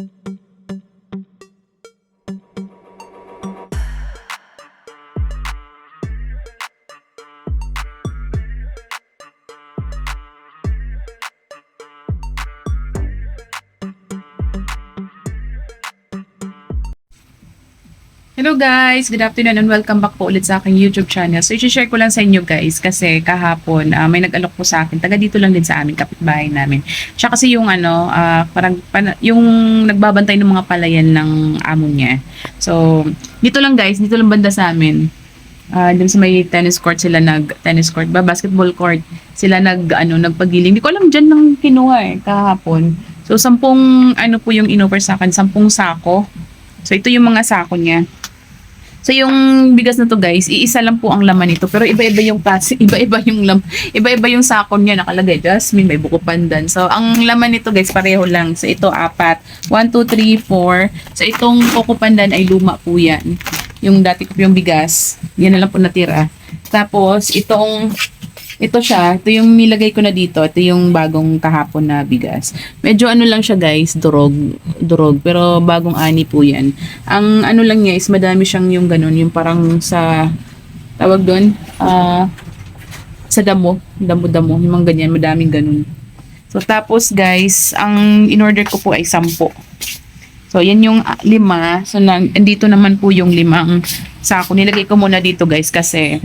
thank you Hello guys! Good afternoon and welcome back po ulit sa aking YouTube channel. So, i-share ko lang sa inyo guys kasi kahapon ah, may nag-alok po sa akin. Taga dito lang din sa amin, kapitbahay namin. Siya kasi yung ano, ah, parang pana- yung nagbabantay ng mga palayan ng amo niya. So, dito lang guys, dito lang banda sa amin. Ah, dun sa may tennis court sila nag tennis court ba basketball court sila nag ano nagpagiling. Hindi ko alam diyan nang kinuha eh kahapon. So sampung ano po yung inoffer sa akin, sampung sako. So ito yung mga sako niya. So yung bigas na to guys, iisa lang po ang laman nito pero iba-iba yung klase, iba-iba yung lam, iba-iba yung sako niya nakalagay jasmine, may buko pandan. So ang laman nito guys pareho lang. So ito apat. 1 2 3 4. So itong buko pandan ay luma po 'yan. Yung dati ko yung bigas, yan na lang po natira. Tapos itong ito siya, ito yung nilagay ko na dito, ito yung bagong kahapon na bigas. Medyo ano lang siya guys, durog, durog, pero bagong ani po yan. Ang ano lang niya is madami siyang yung ganun, yung parang sa, tawag doon, ah, sa damo, damo-damo, yung mga ganyan, madaming ganun. So tapos guys, ang in-order ko po ay sampo. So, yan yung ah, lima. So, na, andito naman po yung limang sako. Nilagay ko muna dito guys kasi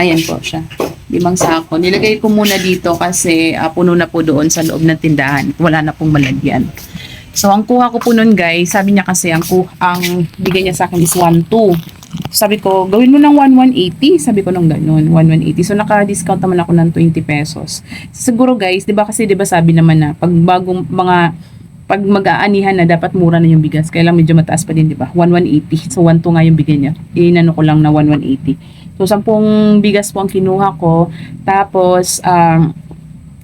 Ayan po siya. Limang sako. Nilagay ko muna dito kasi ah, puno na po doon sa loob ng tindahan. Wala na pong malagyan. So, ang kuha ko po nun guys, sabi niya kasi ang, ku- ang bigay niya sa akin is 1.2. Sabi ko, gawin mo ng 1,180. Sabi ko nung ganun, 1,180. So, naka-discount naman ako ng 20 pesos. Siguro guys, di ba kasi di ba sabi naman na pag bagong mga pag mag-aanihan na dapat mura na yung bigas. Kaya lang medyo mataas pa din, di ba? 1,180. So, 1,2 nga yung bigay niya. Inano ko lang na 1,180. So, 10 bigas po ang kinuha ko. Tapos, um,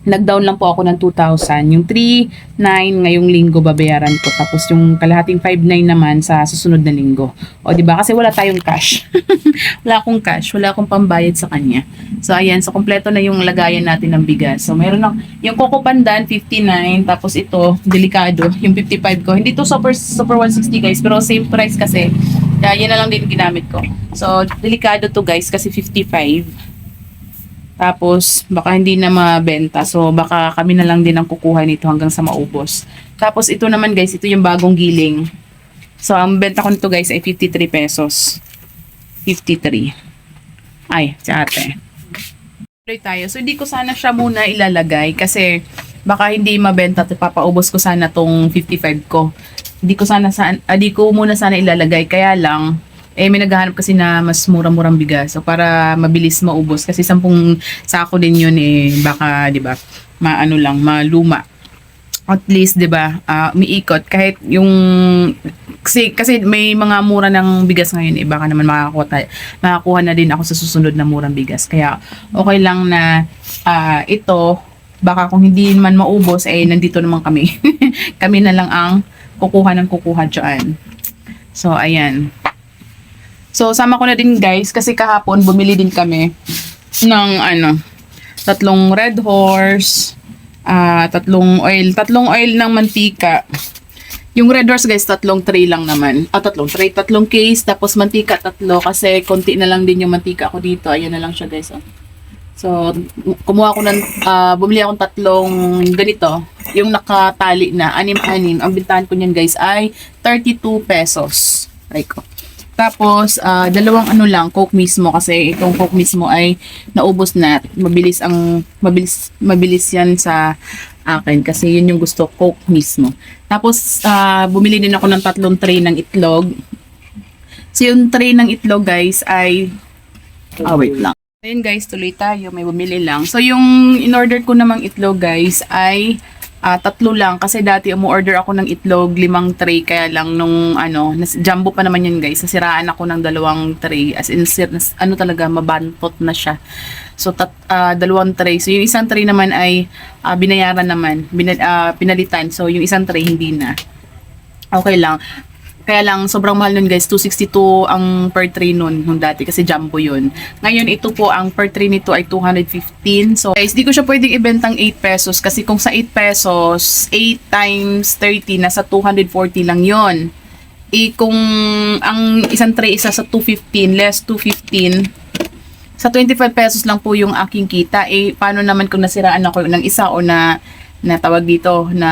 nag-down lang po ako ng 2,000. Yung 3,9 ngayong linggo babayaran ko. Tapos yung kalahating 5,9 naman sa susunod na linggo. O, di ba? Kasi wala tayong cash. wala akong cash. Wala akong pambayad sa kanya. So, ayan. So, kompleto na yung lagayan natin ng bigas. So, meron lang, yung Coco Pandan, 59. Tapos ito, delikado, yung 55 ko. Hindi to super, super 160 guys. Pero same price kasi. Kaya yan na lang din ginamit ko. So, delikado to guys kasi 55. Tapos, baka hindi na mabenta. So, baka kami na lang din ang kukuha nito hanggang sa maubos. Tapos, ito naman guys, ito yung bagong giling. So, ang benta ko nito guys ay 53 pesos. 53. Ay, si ate. Tuloy tayo. So, hindi ko sana siya muna ilalagay kasi baka hindi mabenta at papaubos ko sana tong 55 ko. Hindi ko sana, sana ah, di ko muna sana ilalagay. Kaya lang, eh may naghahanap kasi na mas murang-murang bigas. So para mabilis maubos kasi sampung sako din yun eh baka 'di ba? Maano lang, maluma. At least 'di ba? ah, umiikot kahit yung kasi, kasi may mga mura ng bigas ngayon eh baka naman makakuha tayo, makakuha na din ako sa susunod na murang bigas. Kaya okay lang na ah, ito baka kung hindi man maubos eh nandito naman kami. kami na lang ang kukuha ng kukuha dyan. So ayan. So, sama ko na din guys, kasi kahapon bumili din kami ng ano, tatlong Red Horse, ah tatlong oil, tatlong oil ng mantika. Yung Red Horse guys, tatlong tray lang naman. Ah, tatlong tray, tatlong case, tapos mantika tatlo kasi konti na lang din yung mantika ko dito. Ayan na lang siya guys. Oh. So, kumuha ko ng, ah, bumili akong tatlong ganito. Yung nakatali na, anim-anim. Ang bintahan ko niyan guys ay 32 pesos. Try ko. Tapos, ah, dalawang ano lang, Coke mismo kasi itong Coke mismo ay naubos na. Mabilis ang, mabilis, mabilis yan sa akin kasi yun yung gusto, Coke mismo. Tapos, ah, bumili din ako ng tatlong tray ng itlog. So, yung tray ng itlog guys ay, ah, wait lang. Ayun guys, tuloy tayo, may bumili lang. So, yung in-order ko namang itlog guys ay ah, tatlo lang. Kasi dati umu-order ako ng itlog limang tray. Kaya lang nung ano nas, jumbo pa naman yun guys. Nasiraan ako ng dalawang tray. As in nas, ano talaga mabantot na siya. So tat, ah, dalawang tray. So yung isang tray naman ay ah, binayaran naman. Bina, ah, pinalitan. So yung isang tray hindi na. Okay lang Kaya lang, sobrang mahal nun guys. 262 ang per tray nun, nung dati kasi jumbo yun. Ngayon, ito po, ang per tray nito ay 215. So, guys, di ko siya pwedeng ibentang 8 pesos kasi kung sa 8 pesos, 8 times 30, nasa 240 lang yon Eh, kung ang isang tray isa sa 215, less 215, sa 25 pesos lang po yung aking kita. Eh, paano naman kung nasiraan ako ng isa o na, na tawag dito, na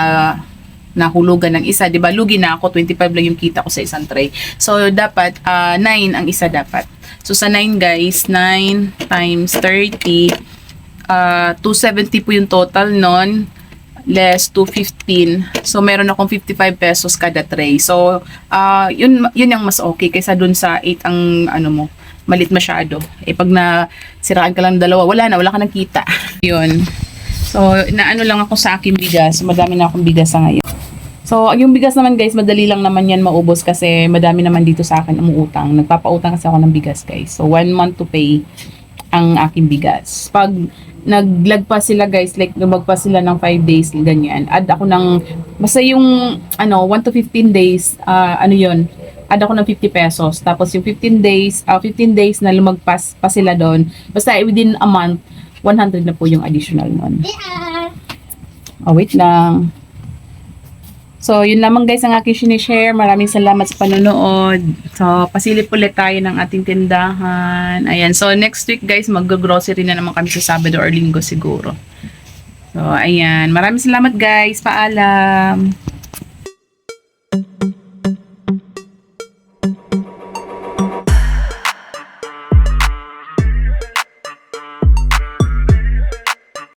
nahulugan ng isa, 'di ba? Lugi na ako, 25 lang yung kita ko sa isang tray. So dapat ah, 9 ang isa dapat. So sa 9 guys, 9 times 30 ah 270 po yung total nun less 215. So meron akong 55 pesos kada tray. So ah yun yun yung mas okay kaysa dun sa 8 ang ano mo malit masyado. Eh pag na siraan ka lang ng dalawa, wala na, wala ka nang kita. yun. So, naano lang ako sa aking bigas. Madami na akong bigas sa ngayon. So, yung bigas naman guys, madali lang naman yan maubos kasi madami naman dito sa akin umuutang. Nagpapautang kasi ako ng bigas guys. So, one month to pay ang aking bigas. Pag naglagpas sila guys, like lumagpas sila ng 5 days, ganyan. Add ako ng, basta yung, ano, 1 to 15 days, ah, ano yon add ako ng 50 pesos. Tapos yung 15 days, ah 15 days na lumagpas pa sila doon, basta within a month, 100 na po yung additional nun. Oh, wait lang. So, yun lamang guys ang aking sinishare. Maraming salamat sa panonood. So, pasilip ulit tayo ng ating tindahan. Ayan. So, next week guys, mag-grocery na naman kami sa Sabado or Linggo siguro. So, ayan. Maraming salamat guys. Paalam. Thank you.